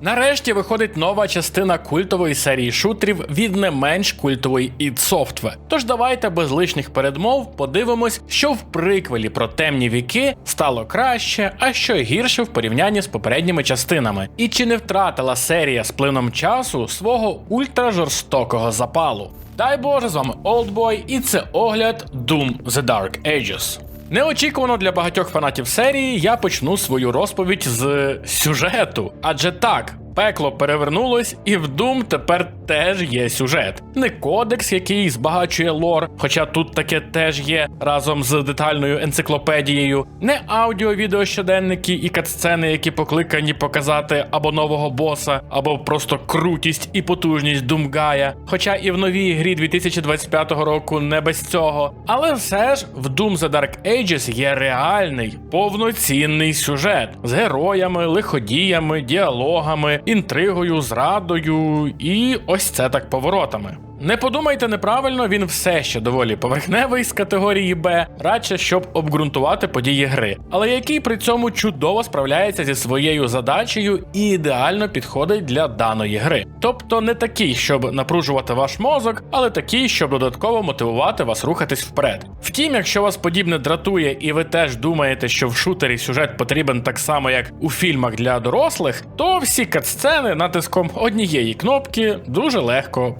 Нарешті виходить нова частина культової серії шутерів від не менш культової id Software. Тож давайте без лишніх передмов подивимось, що в приквелі про темні віки стало краще, а що гірше в порівнянні з попередніми частинами. І чи не втратила серія з плином часу свого ультражорстокого запалу? Дай Боже, з вами Oldboy, і це огляд Doom The Dark Ages. Неочікувано для багатьох фанатів серії я почну свою розповідь з сюжету. Адже так, пекло перевернулось, і в Doom тепер теж є сюжет. Не кодекс, який збагачує лор, хоча тут таке теж є разом з детальною енциклопедією, не аудіо-відео щоденники і катсцени, які покликані показати або нового боса, або просто крутість і потужність Думгая. Хоча і в новій грі 2025 року не без цього. Але все ж в Doom The Dark Ages є реальний повноцінний сюжет з героями, лиходіями, діалогами, інтригою, зрадою і ось це так поворотами. Не подумайте неправильно, він все ще доволі поверхневий з категорії Б, радше щоб обґрунтувати події гри, але який при цьому чудово справляється зі своєю задачею і ідеально підходить для даної гри. Тобто не такий, щоб напружувати ваш мозок, але такий, щоб додатково мотивувати вас рухатись вперед. Втім, якщо вас подібне дратує, і ви теж думаєте, що в шутері сюжет потрібен так само, як у фільмах для дорослих, то всі катсцени натиском однієї кнопки дуже легко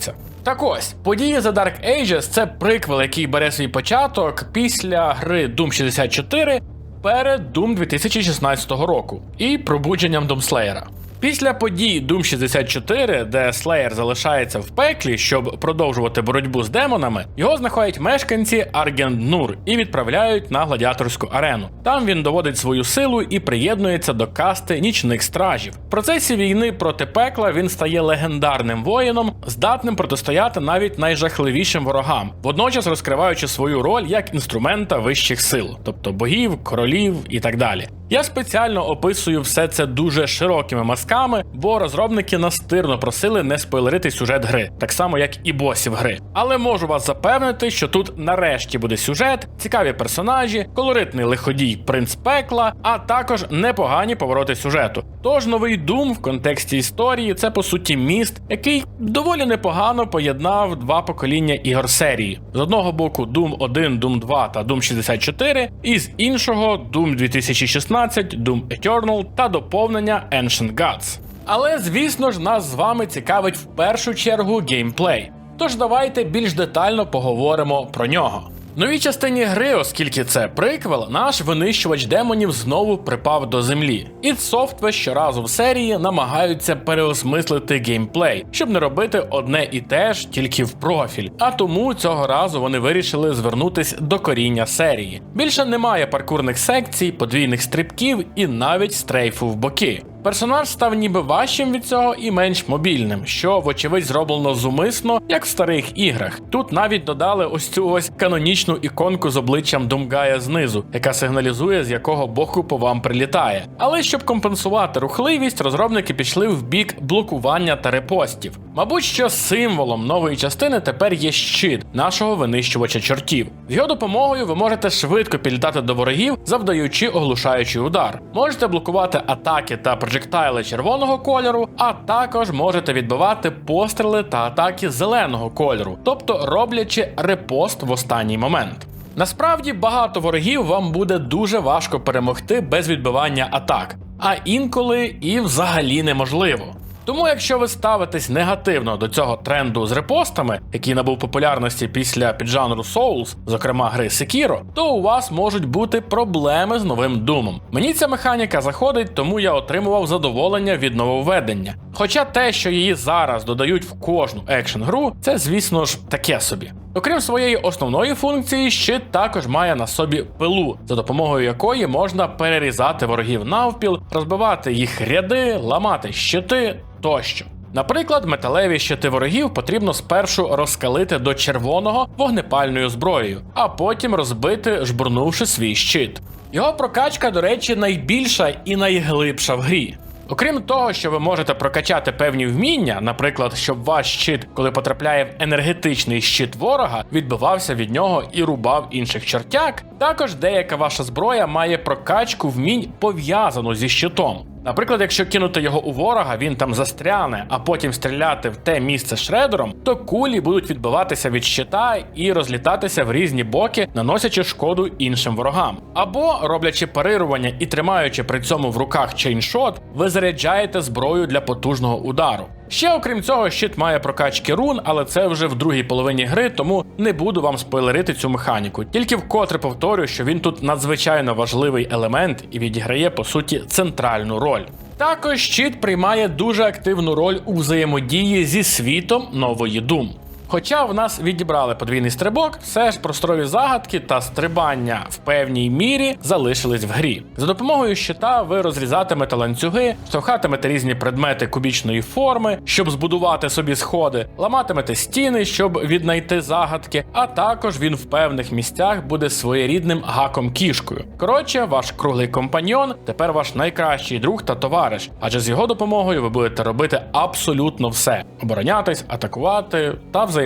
пропускаються. Так ось, події The Dark Ages це приквел, який бере свій початок після гри Doom 64 перед Doom 2016 року і пробудженням Doomslayer. Після подій Doom 64, де Slayer залишається в пеклі, щоб продовжувати боротьбу з демонами, його знаходять мешканці Аргент-Нур і відправляють на гладіаторську арену. Там він доводить свою силу і приєднується до касти нічних стражів. В процесі війни проти пекла він стає легендарним воїном, здатним протистояти навіть найжахливішим ворогам, водночас розкриваючи свою роль як інструмента вищих сил, тобто богів, королів і так далі. Я спеціально описую все це дуже широкими мазками, бо розробники настирно просили не спойлерити сюжет гри, так само як і босів гри. Але можу вас запевнити, що тут нарешті буде сюжет, цікаві персонажі, колоритний лиходій принц пекла, а також непогані повороти сюжету. Тож новий Doom в контексті історії це по суті міст, який доволі непогано поєднав два покоління ігор серії: з одного боку Doom 1, Doom 2 та Doom 64, і з іншого Doom 2016, Doom Eternal та доповнення Ancient Gods. Але звісно ж нас з вами цікавить в першу чергу геймплей. Тож давайте більш детально поговоримо про нього. Новій частині гри, оскільки це приквел, наш винищувач демонів знову припав до землі. І Software щоразу в серії намагаються переосмислити геймплей, щоб не робити одне і те ж тільки в профіль. А тому цього разу вони вирішили звернутись до коріння серії. Більше немає паркурних секцій, подвійних стрибків і навіть стрейфу в боки. Персонаж став ніби важчим від цього і менш мобільним, що, вочевидь, зроблено зумисно, як в старих іграх. Тут навіть додали ось цю ось канонічну іконку з обличчям Думгая знизу, яка сигналізує, з якого боку по вам прилітає. Але щоб компенсувати рухливість, розробники пішли в бік блокування та репостів. Мабуть, що символом нової частини тепер є щит нашого винищувача чортів. З його допомогою ви можете швидко підлітати до ворогів, завдаючи оглушаючий удар. Можете блокувати атаки та проджектайли червоного кольору, а також можете відбивати постріли та атаки зеленого кольору, тобто роблячи репост в останній момент. Насправді багато ворогів вам буде дуже важко перемогти без відбивання атак, а інколи і взагалі неможливо. Тому, якщо ви ставитесь негативно до цього тренду з репостами, який набув популярності після піджанру Souls, зокрема гри Sekiro, то у вас можуть бути проблеми з новим думом. Мені ця механіка заходить, тому я отримував задоволення від нововведення. Хоча те, що її зараз додають в кожну екшн гру, це звісно ж таке собі. Окрім своєї основної функції, щит також має на собі пилу, за допомогою якої можна перерізати ворогів навпіл, розбивати їх ряди, ламати щити тощо. Наприклад, металеві щити ворогів потрібно спершу розкалити до червоного вогнепальною зброєю, а потім розбити, жбурнувши свій щит. Його прокачка, до речі, найбільша і найглибша в грі. Окрім того, що ви можете прокачати певні вміння, наприклад, щоб ваш щит, коли потрапляє в енергетичний щит ворога, відбивався від нього і рубав інших чортяк, також деяка ваша зброя має прокачку вмінь пов'язану зі щитом. Наприклад, якщо кинути його у ворога, він там застряне, а потім стріляти в те місце шредером, то кулі будуть відбиватися від щита і розлітатися в різні боки, наносячи шкоду іншим ворогам. Або роблячи парирування і тримаючи при цьому в руках чейншот, ви заряджаєте зброю для потужного удару. Ще окрім цього, щит має прокачки рун, але це вже в другій половині гри, тому не буду вам спойлерити цю механіку. Тільки вкотре повторю, що він тут надзвичайно важливий елемент і відіграє по суті центральну роль. Також щит приймає дуже активну роль у взаємодії зі світом нової Doom. Хоча в нас відібрали подвійний стрибок, все ж просторові загадки та стрибання в певній мірі залишились в грі. За допомогою щита ви розрізатимете ланцюги, штовхатимете різні предмети кубічної форми, щоб збудувати собі сходи, ламатимете стіни, щоб віднайти загадки, а також він в певних місцях буде своєрідним гаком кішкою. Коротше, ваш круглий компаньйон тепер ваш найкращий друг та товариш, адже з його допомогою ви будете робити абсолютно все: оборонятись, атакувати та взаємодіяти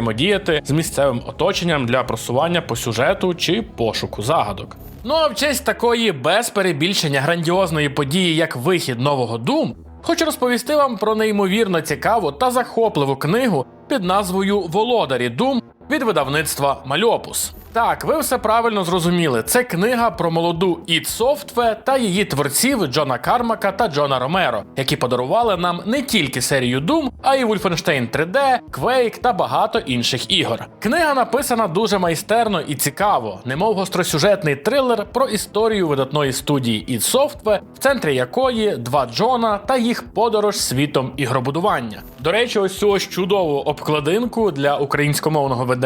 з місцевим оточенням для просування по сюжету чи пошуку загадок. Ну а в честь такої без перебільшення грандіозної події, як вихід нового Doom, хочу розповісти вам про неймовірно цікаву та захопливу книгу під назвою Володарі Doom від видавництва Мальопус. Так, ви все правильно зрозуміли. Це книга про молоду id Software та її творців Джона Кармака та Джона Ромеро, які подарували нам не тільки серію Doom, а й Wolfenstein 3D, Quake та багато інших ігор. Книга написана дуже майстерно і цікаво, немов гостросюжетний трилер про історію видатної студії id Software, в центрі якої два Джона та їх подорож світом ігробудування. До речі, ось цю ось чудову обкладинку для українськомовного видання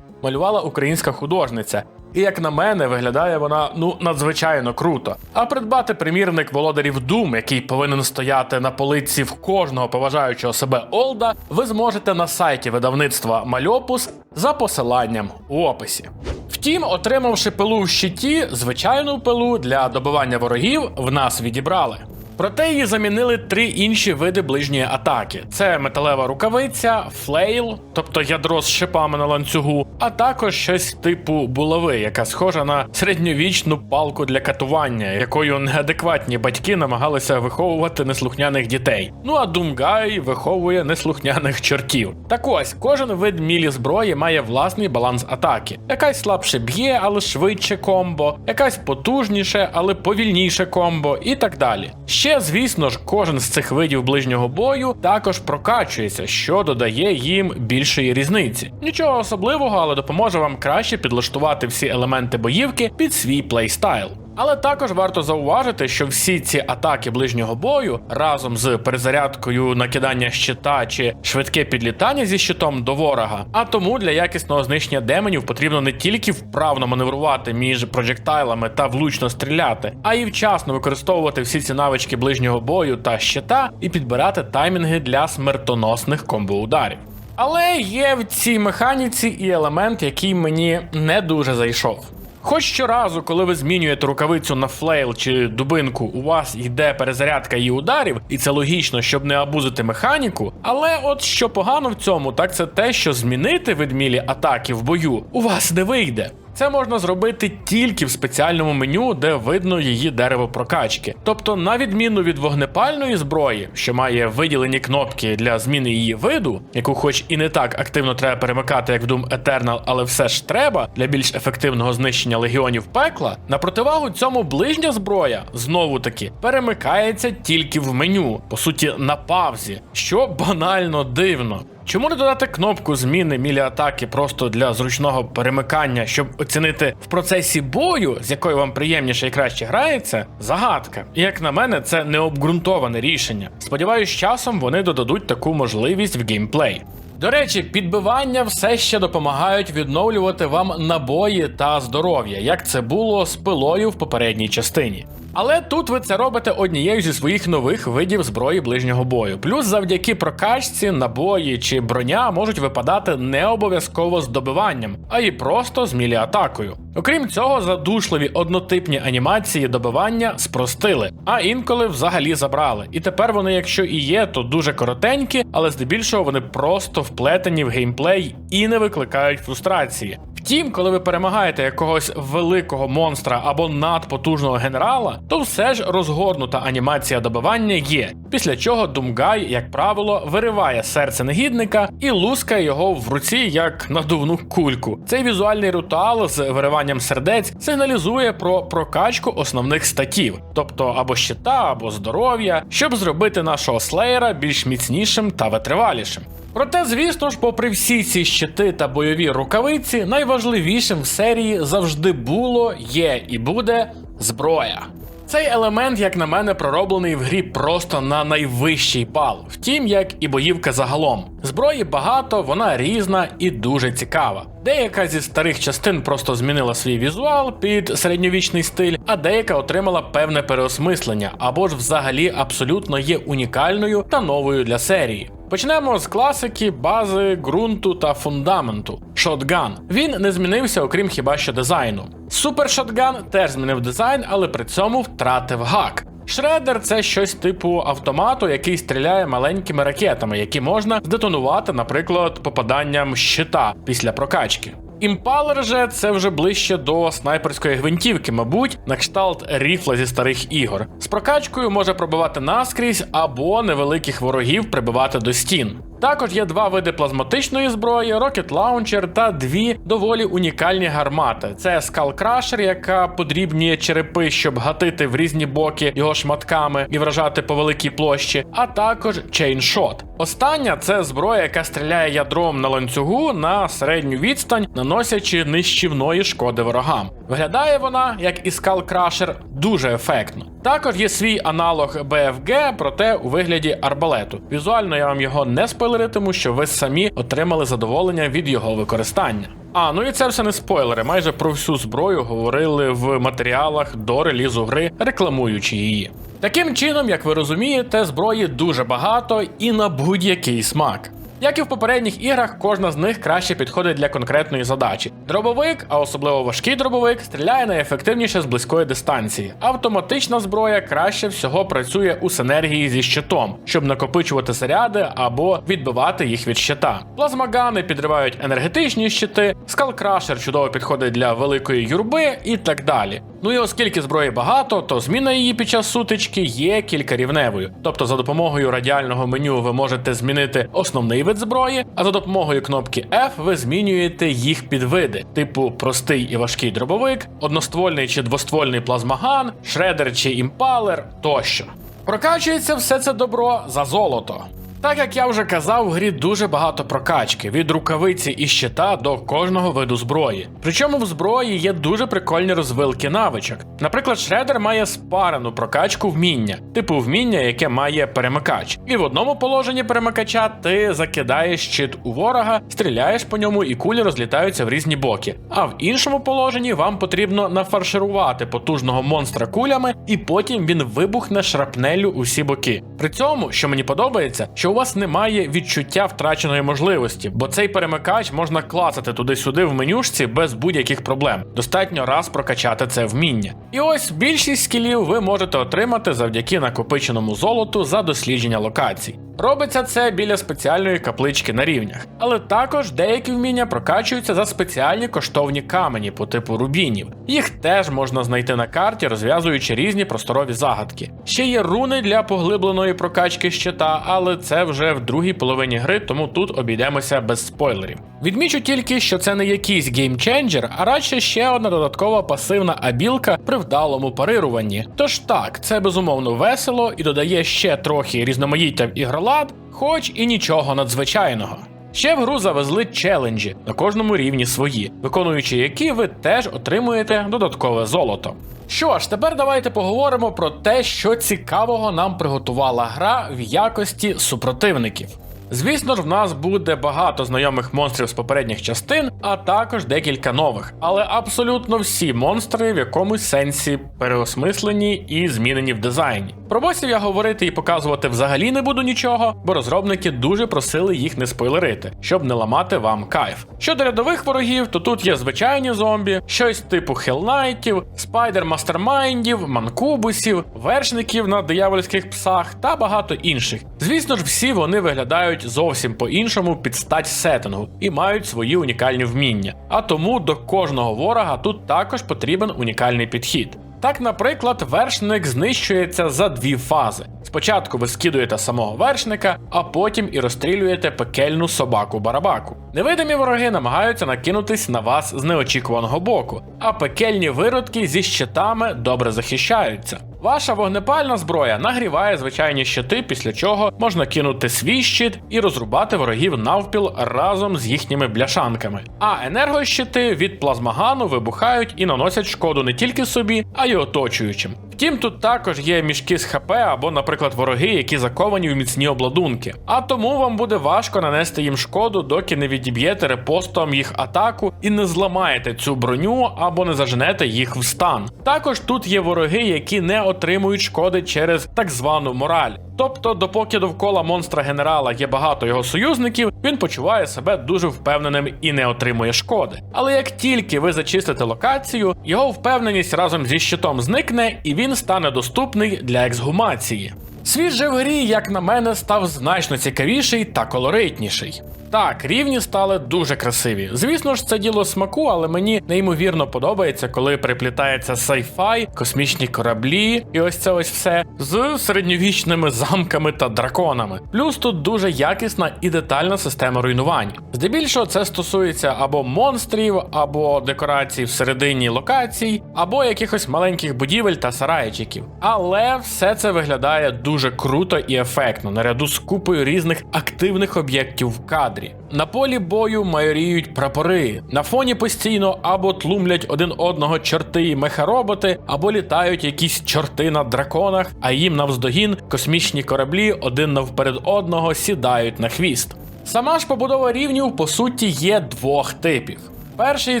малювала українська художниця. І як на мене, виглядає вона ну надзвичайно круто. А придбати примірник володарів Doom, який повинен стояти на полиці в кожного поважаючого себе Олда, ви зможете на сайті видавництва Мальопус за посиланням у описі. Втім, отримавши пилу в щиті, звичайну пилу для добивання ворогів в нас відібрали. Проте її замінили три інші види ближньої атаки: це металева рукавиця, флейл, тобто ядро з шипами на ланцюгу, а також щось типу булави, яка схожа на середньовічну палку для катування, якою неадекватні батьки намагалися виховувати неслухняних дітей. Ну а Думгай виховує неслухняних чортів. Так ось, кожен вид мілі зброї має власний баланс атаки. Якась слабше б'є, але швидше комбо, якась потужніше, але повільніше комбо, і так далі. Ще, звісно ж, кожен з цих видів ближнього бою також прокачується, що додає їм більшої різниці. Нічого особливого, але допоможе вам краще підлаштувати всі елементи боївки під свій плейстайл. Але також варто зауважити, що всі ці атаки ближнього бою разом з перезарядкою накидання щита чи швидке підлітання зі щитом до ворога. А тому для якісного знищення деменів потрібно не тільки вправно маневрувати між проджектайлами та влучно стріляти, а й вчасно використовувати всі ці навички ближнього бою та щита і підбирати таймінги для смертоносних комбоударів. Але є в цій механіці і елемент, який мені не дуже зайшов. Хоч щоразу, коли ви змінюєте рукавицю на флейл чи дубинку, у вас йде перезарядка її ударів, і це логічно, щоб не абузити механіку. Але от що погано в цьому, так це те, що змінити ведмілі атаки в бою у вас не вийде. Це можна зробити тільки в спеціальному меню, де видно її дерево прокачки. Тобто, на відміну від вогнепальної зброї, що має виділені кнопки для зміни її виду, яку хоч і не так активно треба перемикати, як в Doom Eternal, але все ж треба для більш ефективного знищення легіонів пекла. На противагу цьому ближня зброя знову таки перемикається тільки в меню, по суті, на павзі, що банально дивно. Чому не додати кнопку зміни мілі атаки просто для зручного перемикання, щоб оцінити в процесі бою, з якою вам приємніше і краще грається? Загадка. І як на мене, це необґрунтоване рішення. Сподіваюсь, часом вони додадуть таку можливість в геймплей. До речі, підбивання все ще допомагають відновлювати вам набої та здоров'я, як це було з пилою в попередній частині. Але тут ви це робите однією зі своїх нових видів зброї ближнього бою. Плюс завдяки прокачці, набої чи броня можуть випадати не обов'язково з добиванням, а й просто з мілі атакою. Окрім цього, задушливі однотипні анімації добивання спростили, а інколи взагалі забрали. І тепер вони, якщо і є, то дуже коротенькі, але здебільшого вони просто вплетені в геймплей і не викликають фрустрації. Втім, коли ви перемагаєте якогось великого монстра або надпотужного генерала, то все ж розгорнута анімація добивання є. Після чого Думгай, як правило, вириває серце негідника і лускає його в руці як надувну кульку. Цей візуальний ритуал з вириванням сердець сигналізує про прокачку основних статів, тобто або щита, або здоров'я, щоб зробити нашого слеєра більш міцнішим та витривалішим. Проте, звісно ж, попри всі ці щити та бойові рукавиці, найважливішим в серії завжди було, є і буде зброя. Цей елемент, як на мене, пророблений в грі просто на найвищий бал, втім, як і боївка загалом. Зброї багато, вона різна і дуже цікава. Деяка зі старих частин просто змінила свій візуал під середньовічний стиль, а деяка отримала певне переосмислення або ж взагалі абсолютно є унікальною та новою для серії. Почнемо з класики, бази, ґрунту та фундаменту. Шотган. Він не змінився, окрім хіба що дизайну. Супер Шотган теж змінив дизайн, але при цьому втратив гак. Шредер це щось типу автомату, який стріляє маленькими ракетами, які можна здетонувати, наприклад, попаданням щита після прокачки. Імпалер же це вже ближче до снайперської гвинтівки, мабуть, на кшталт ріфла зі старих ігор. З прокачкою може пробивати наскрізь або невеликих ворогів прибивати до стін. Також є два види плазматичної зброї, Rocket Launcher та дві доволі унікальні гармати. Це Skull Crusher, яка подрібнює черепи, щоб гатити в різні боки його шматками і вражати по великій площі, а також Chain Shot. Остання це зброя, яка стріляє ядром на ланцюгу на середню відстань, наносячи нищівної шкоди ворогам. Виглядає вона, як і Skull Crusher, дуже ефектно. Також є свій аналог BFG, проте у вигляді арбалету. Візуально я вам його не спойлеритиму, що ви самі отримали задоволення від його використання. А, ну і це все не спойлери. Майже про всю зброю говорили в матеріалах до релізу гри, рекламуючи її. Таким чином, як ви розумієте, зброї дуже багато і на будь-який смак. Як і в попередніх іграх, кожна з них краще підходить для конкретної задачі. Дробовик, а особливо важкий дробовик, стріляє найефективніше з близької дистанції. Автоматична зброя краще всього працює у синергії зі щитом, щоб накопичувати заряди або відбивати їх від щита. Плазмагани підривають енергетичні щити, скалкрашер чудово підходить для великої юрби і так далі. Ну і оскільки зброї багато, то зміна її під час сутички є кількарівневою. Тобто за допомогою радіального меню ви можете змінити основний вид зброї, а за допомогою кнопки F ви змінюєте їх підвиди, типу простий і важкий дробовик, одноствольний чи двоствольний плазмаган, шредер чи імпалер тощо. Прокачується все це добро за золото. Так як я вже казав, в грі дуже багато прокачки від рукавиці і щита до кожного виду зброї. Причому в зброї є дуже прикольні розвилки навичок. Наприклад, шредер має спарену прокачку вміння, типу вміння, яке має перемикач. І в одному положенні перемикача ти закидаєш щит у ворога, стріляєш по ньому, і кулі розлітаються в різні боки. А в іншому положенні вам потрібно нафарширувати потужного монстра кулями, і потім він вибухне шрапнелю у всі боки. При цьому, що мені подобається, що у вас немає відчуття втраченої можливості, бо цей перемикач можна клацати туди-сюди в менюшці без будь-яких проблем. Достатньо раз прокачати це вміння. І ось більшість скілів ви можете отримати завдяки накопиченому золоту за дослідження локацій. Робиться це біля спеціальної каплички на рівнях, але також деякі вміння прокачуються за спеціальні коштовні камені по типу рубінів. Їх теж можна знайти на карті, розв'язуючи різні просторові загадки. Ще є руни для поглибленої прокачки щита, але це вже в другій половині гри, тому тут обійдемося без спойлерів. Відмічу тільки, що це не якийсь геймченджер, а радше ще одна додаткова пасивна абілка при вдалому парируванні. Тож так, це безумовно весело і додає ще трохи різноманіття в ігролад, хоч і нічого надзвичайного. Ще в гру завезли челенджі на кожному рівні свої, виконуючи які ви теж отримуєте додаткове золото. Що ж, тепер давайте поговоримо про те, що цікавого нам приготувала гра в якості супротивників. Звісно ж, в нас буде багато знайомих монстрів з попередніх частин, а також декілька нових. Але абсолютно всі монстри в якомусь сенсі переосмислені і змінені в дизайні. Про босів я говорити і показувати взагалі не буду нічого, бо розробники дуже просили їх не спойлерити, щоб не ламати вам кайф. Щодо рядових ворогів, то тут є звичайні зомбі, щось типу хелнайтів, спайдер мастермайндів, манкубусів, вершників на диявольських псах та багато інших. Звісно ж, всі вони виглядають грають зовсім по-іншому під стать сеттингу і мають свої унікальні вміння. А тому до кожного ворога тут також потрібен унікальний підхід. Так, наприклад, вершник знищується за дві фази. Спочатку ви скидуєте самого вершника, а потім і розстрілюєте пекельну собаку-барабаку. Невидимі вороги намагаються накинутись на вас з неочікуваного боку, а пекельні виродки зі щитами добре захищаються. Ваша вогнепальна зброя нагріває звичайні щити, після чого можна кинути свій щит і розрубати ворогів навпіл разом з їхніми бляшанками. А енергощити від плазмагану вибухають і наносять шкоду не тільки собі, а й оточуючим. Втім, тут також є мішки з ХП або, наприклад, вороги, які заковані в міцні обладунки. А тому вам буде важко нанести їм шкоду, доки не відіб'єте репостом їх атаку і не зламаєте цю броню або не заженете їх в стан. Також тут є вороги, які не отримують шкоди через так звану мораль. Тобто, допоки довкола монстра генерала є багато його союзників, він почуває себе дуже впевненим і не отримує шкоди. Але як тільки ви зачистите локацію, його впевненість разом зі щитом зникне і він стане доступний для ексгумації. Світ же в грі, як на мене, став значно цікавіший та колоритніший. Так, рівні стали дуже красиві. Звісно ж, це діло смаку, але мені неймовірно подобається, коли приплітається sci-fi, космічні кораблі, і ось це ось все з середньовічними замками та драконами. Плюс тут дуже якісна і детальна система руйнувань. Здебільшого це стосується або монстрів, або декорацій всередині локацій, або якихось маленьких будівель та сарайчиків. Але все це виглядає дуже круто і ефектно, наряду з купою різних активних об'єктів в кадрі. На полі бою майоріють прапори. На фоні постійно або тлумлять один одного чорти і мехароботи, або літають якісь чорти на драконах, а їм навздогін космічні кораблі один навперед одного сідають на хвіст. Сама ж побудова рівнів по суті є двох типів. Перший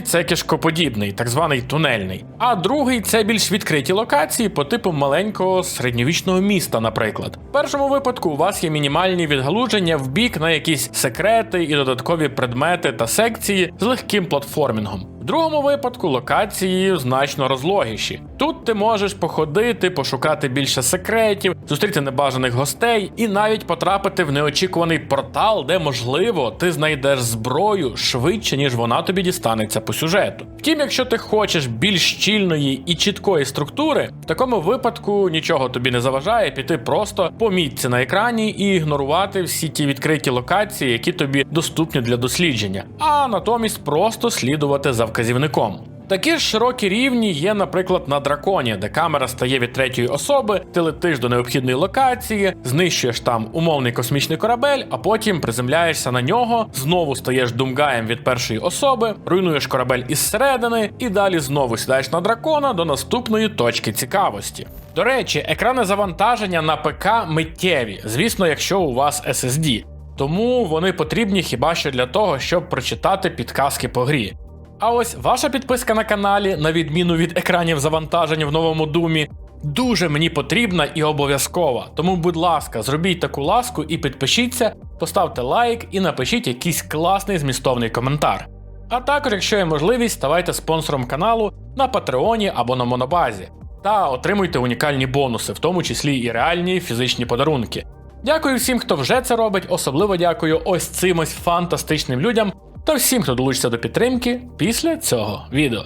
це кишкоподібний, так званий тунельний, а другий це більш відкриті локації по типу маленького середньовічного міста, наприклад. В першому випадку у вас є мінімальні відгалуження в бік на якісь секрети і додаткові предмети та секції з легким платформінгом. В другому випадку локації значно розлогіші. Тут ти можеш походити, пошукати більше секретів, зустріти небажаних гостей і навіть потрапити в неочікуваний портал, де, можливо, ти знайдеш зброю швидше, ніж вона тобі дістанеться по сюжету. Втім, якщо ти хочеш більш щільної і чіткої структури, в такому випадку нічого тобі не заважає піти просто по мітці на екрані і ігнорувати всі ті відкриті локації, які тобі доступні для дослідження, а натомість просто слідувати за вказівником. Такі ж широкі рівні є, наприклад, на драконі, де камера стає від третьої особи, ти летиш до необхідної локації, знищуєш там умовний космічний корабель, а потім приземляєшся на нього, знову стаєш думгаєм від першої особи, руйнуєш корабель із середини і далі знову сідаєш на дракона до наступної точки цікавості. До речі, екрани завантаження на ПК миттєві, звісно, якщо у вас SSD. Тому вони потрібні хіба що для того, щоб прочитати підказки по грі. А ось ваша підписка на каналі, на відміну від екранів завантажень в новому думі, дуже мені потрібна і обов'язкова. Тому, будь ласка, зробіть таку ласку і підпишіться, поставте лайк і напишіть якийсь класний змістовний коментар. А також, якщо є можливість, ставайте спонсором каналу на Патреоні або на Монобазі. Та отримуйте унікальні бонуси, в тому числі і реальні фізичні подарунки. Дякую всім, хто вже це робить, особливо дякую ось цим ось фантастичним людям та всім, хто долучиться до підтримки після цього відео.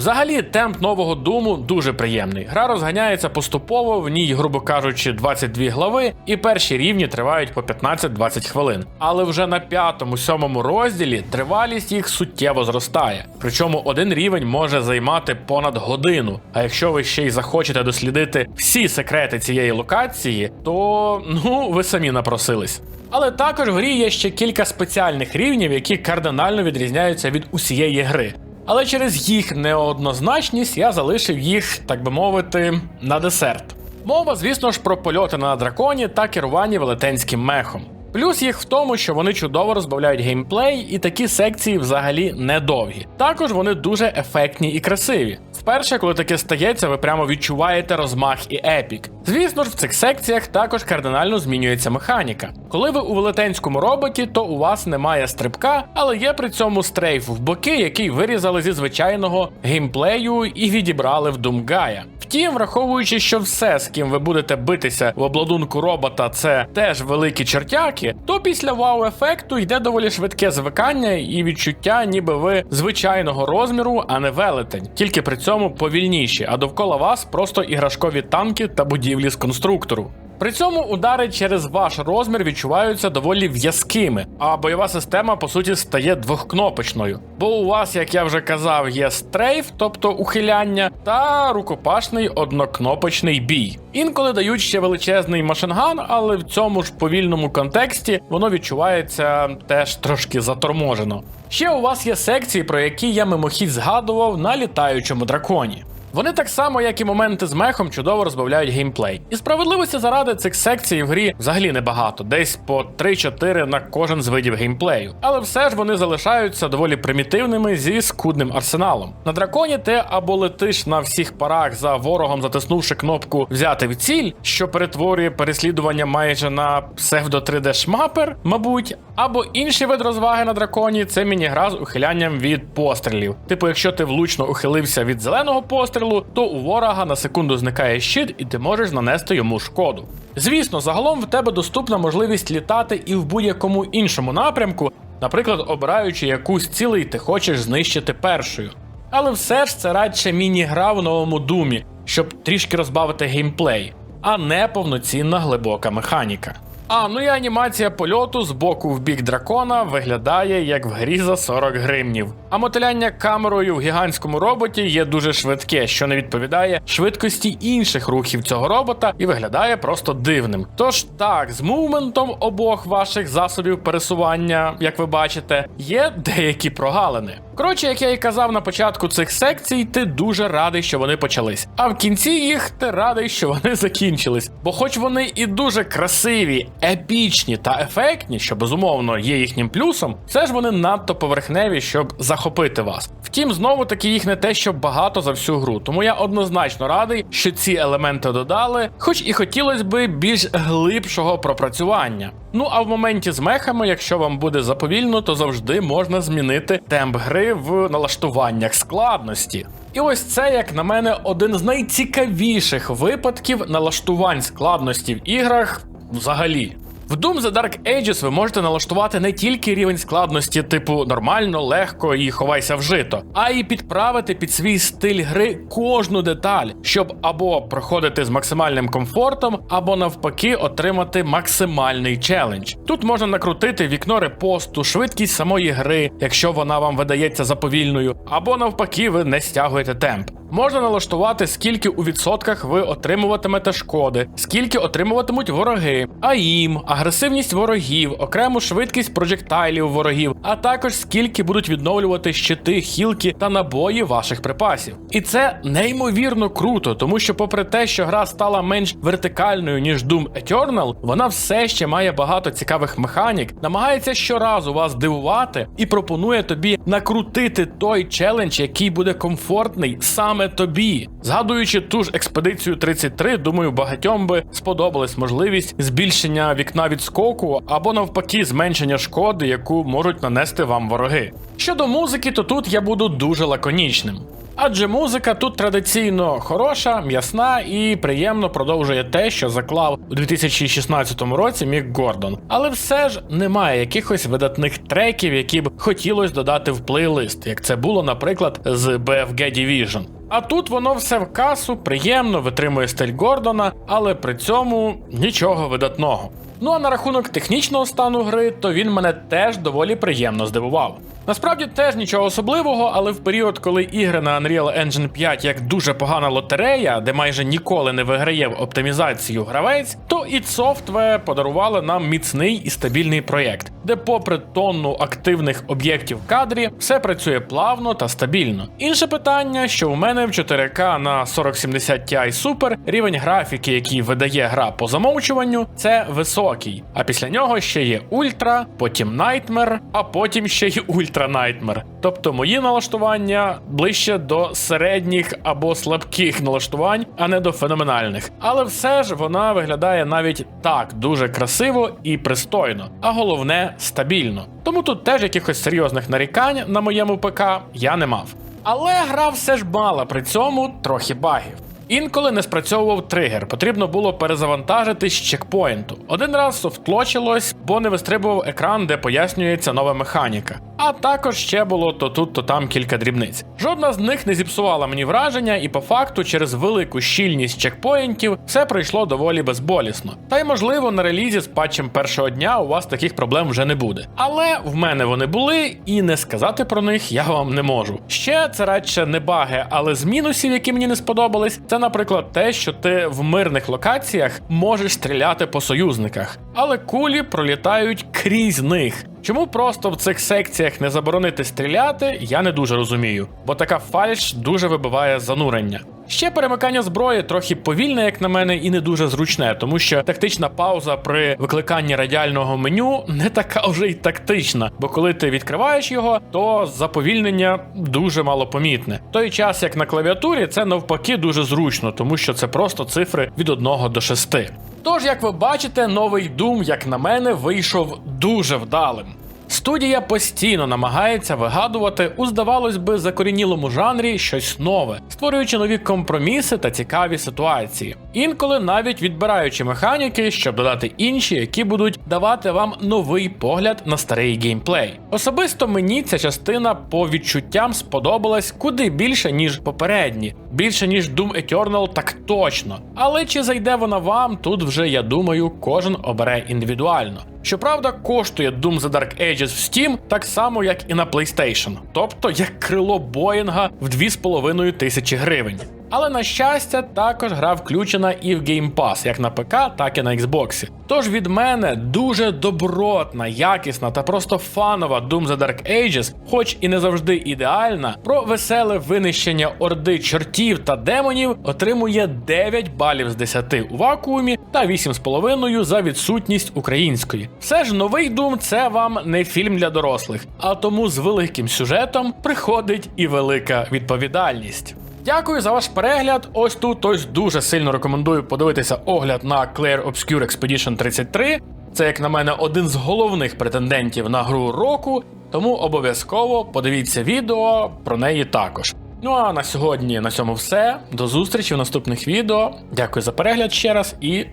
Взагалі, темп нового думу дуже приємний. Гра розганяється поступово, в ній, грубо кажучи, 22 глави, і перші рівні тривають по 15-20 хвилин. Але вже на п'ятому-сьомому розділі тривалість їх суттєво зростає. Причому один рівень може займати понад годину. А якщо ви ще й захочете дослідити всі секрети цієї локації, то ну ви самі напросились. Але також в грі є ще кілька спеціальних рівнів, які кардинально відрізняються від усієї гри. Але через їх неоднозначність я залишив їх, так би мовити, на десерт. Мова, звісно ж, про польоти на драконі та керування велетенським мехом. Плюс їх в тому, що вони чудово розбавляють геймплей, і такі секції взагалі недовгі. Також вони дуже ефектні і красиві. Вперше, коли таке стається, ви прямо відчуваєте розмах і епік. Звісно ж, в цих секціях також кардинально змінюється механіка. Коли ви у велетенському роботі, то у вас немає стрибка, але є при цьому стрейф в боки, який вирізали зі звичайного геймплею і відібрали в Думгая. Втім, враховуючи, що все, з ким ви будете битися в обладунку робота, це теж великі чертяки, то після вау-ефекту йде доволі швидке звикання і відчуття, ніби ви звичайного розміру, а не велетень, тільки при цьому повільніші, а довкола вас просто іграшкові танки та будівлі з конструктору. При цьому удари через ваш розмір відчуваються доволі в'язкими, а бойова система по суті стає двохкнопочною. Бо у вас, як я вже казав, є стрейф, тобто ухиляння, та рукопашний однокнопочний бій. Інколи дають ще величезний машинган, але в цьому ж повільному контексті воно відчувається теж трошки заторможено. Ще у вас є секції, про які я мимохідь згадував на літаючому драконі. Вони так само, як і моменти з мехом, чудово розбавляють геймплей. І справедливості заради цих секцій в грі взагалі небагато, десь по 3-4 на кожен з видів геймплею. Але все ж вони залишаються доволі примітивними зі скудним арсеналом. На драконі ти або летиш на всіх парах за ворогом, затиснувши кнопку взяти в ціль, що перетворює переслідування майже на псевдо 3D шмапер, мабуть, або інший вид розваги на драконі це міні-гра з ухилянням від пострілів. Типу, якщо ти влучно ухилився від зеленого пострілу, то у ворога на секунду зникає щит, і ти можеш нанести йому шкоду. Звісно, загалом в тебе доступна можливість літати і в будь-якому іншому напрямку, наприклад, обираючи якусь цілий ти хочеш знищити першою. Але все ж це радше міні-гра в новому думі, щоб трішки розбавити геймплей, а не повноцінна глибока механіка. А, ну і анімація польоту з боку в бік дракона виглядає як в грі за 40 гривнів. А мотиляння камерою в гігантському роботі є дуже швидке, що не відповідає швидкості інших рухів цього робота і виглядає просто дивним. Тож так, з мувментом обох ваших засобів пересування, як ви бачите, є деякі прогалини. Коротше, як я і казав на початку цих секцій, ти дуже радий, що вони почались. А в кінці їх ти радий, що вони закінчились. Бо, хоч вони і дуже красиві, епічні та ефектні, що безумовно є їхнім плюсом, все ж вони надто поверхневі, щоб захопити вас. Втім, знову таки їх не те, що багато за всю гру. Тому я однозначно радий, що ці елементи додали, хоч і хотілося би більш глибшого пропрацювання. Ну а в моменті з мехами, якщо вам буде заповільно, то завжди можна змінити темп гри в налаштуваннях складності. І ось це, як на мене, один з найцікавіших випадків налаштувань складності в іграх взагалі. В Doom The Dark Ages ви можете налаштувати не тільки рівень складності, типу нормально, легко і ховайся в жито, а й підправити під свій стиль гри кожну деталь, щоб або проходити з максимальним комфортом, або навпаки отримати максимальний челендж. Тут можна накрутити вікно репосту, швидкість самої гри, якщо вона вам видається заповільною, або навпаки, ви не стягуєте темп. Можна налаштувати, скільки у відсотках ви отримуватимете шкоди, скільки отримуватимуть вороги, АІМ, агресивність ворогів, окрему швидкість прожектайлів ворогів, а також скільки будуть відновлювати щити, хілки та набої ваших припасів. І це неймовірно круто, тому що, попри те, що гра стала менш вертикальною ніж Doom Eternal, вона все ще має багато цікавих механік, намагається щоразу вас дивувати і пропонує тобі накрутити той челендж, який буде комфортний саме тобі. Згадуючи ту ж експедицію 33, думаю, багатьом би сподобалась можливість збільшення вікна відскоку або навпаки зменшення шкоди, яку можуть нанести вам вороги. Щодо музики, то тут я буду дуже лаконічним. Адже музика тут традиційно хороша, м'ясна і приємно продовжує те, що заклав у 2016 році Мік Гордон. Але все ж немає якихось видатних треків, які б хотілося додати в плейлист, як це було, наприклад, з BFG Division. А тут воно все в касу, приємно витримує стиль Гордона, але при цьому нічого видатного. Ну а на рахунок технічного стану гри, то він мене теж доволі приємно здивував. Насправді теж нічого особливого, але в період, коли ігри на Unreal Engine 5 як дуже погана лотерея, де майже ніколи не виграє в оптимізацію гравець, то id Software подарували нам міцний і стабільний проєкт, де, попри тонну активних об'єктів в кадрі, все працює плавно та стабільно. Інше питання, що у мене в 4К на 4070 Ti Super рівень графіки, який видає гра по замовчуванню, це високий. А після нього ще є Ультра, потім Nightmare, а потім ще й Ультра Nightmare. Тобто мої налаштування ближче до середніх або слабких налаштувань, а не до феноменальних. Але все ж вона виглядає навіть так дуже красиво і пристойно, а головне стабільно. Тому тут теж якихось серйозних нарікань на моєму ПК я не мав. Але гра все ж мала при цьому трохи багів. Інколи не спрацьовував тригер, потрібно було перезавантажитись з чекпоінту. Один раз софтлочилось, бо не вистрибував екран, де пояснюється нова механіка. А також ще було то тут, то там кілька дрібниць. Жодна з них не зіпсувала мені враження, і по факту, через велику щільність чекпоінтів, все пройшло доволі безболісно. Та й можливо на релізі з патчем першого дня у вас таких проблем вже не буде. Але в мене вони були, і не сказати про них я вам не можу. Ще це радше не баги, але з мінусів, які мені не сподобались, це, наприклад, те, що ти в мирних локаціях можеш стріляти по союзниках, але кулі пролітають крізь них. Чому просто в цих секціях не заборонити стріляти, я не дуже розумію, бо така фальш дуже вибиває занурення. Ще перемикання зброї трохи повільне, як на мене, і не дуже зручне, тому що тактична пауза при викликанні радіального меню не така вже й тактична, бо коли ти відкриваєш його, то заповільнення дуже малопомітне. В той час, як на клавіатурі, це навпаки дуже зручно, тому що це просто цифри від 1 до 6. Тож, як ви бачите, новий Doom, як на мене, вийшов дуже вдалим. Студія постійно намагається вигадувати у, здавалось би, закорінілому жанрі щось нове, створюючи нові компроміси та цікаві ситуації, інколи навіть відбираючи механіки, щоб додати інші, які будуть давати вам новий погляд на старий геймплей. Особисто мені ця частина по відчуттям сподобалась куди більше, ніж попередні, більше ніж Doom Eternal, так точно. Але чи зайде вона вам, тут вже я думаю, кожен обере індивідуально. Щоправда, коштує Doom The Dark Ages в Steam так само, як і на PlayStation, тобто як крило Боїнга в 2,5 тисячі гривень. Але на щастя, також гра включена і в Game Pass, як на ПК, так і на Xbox. Тож від мене дуже добротна, якісна та просто фанова Doom The Dark Ages, хоч і не завжди ідеальна, про веселе винищення орди чортів та демонів отримує 9 балів з 10 у вакуумі та 8,5 за відсутність української. Все ж новий Doom це вам не фільм для дорослих, а тому з великим сюжетом приходить і велика відповідальність. Дякую за ваш перегляд. Ось тут ось дуже сильно рекомендую подивитися огляд на Clair Obscure Expedition 33. Це, як на мене, один з головних претендентів на гру року, тому обов'язково подивіться відео про неї також. Ну а на сьогодні на цьому все. До зустрічі в наступних відео. Дякую за перегляд ще раз і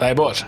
дай Боже!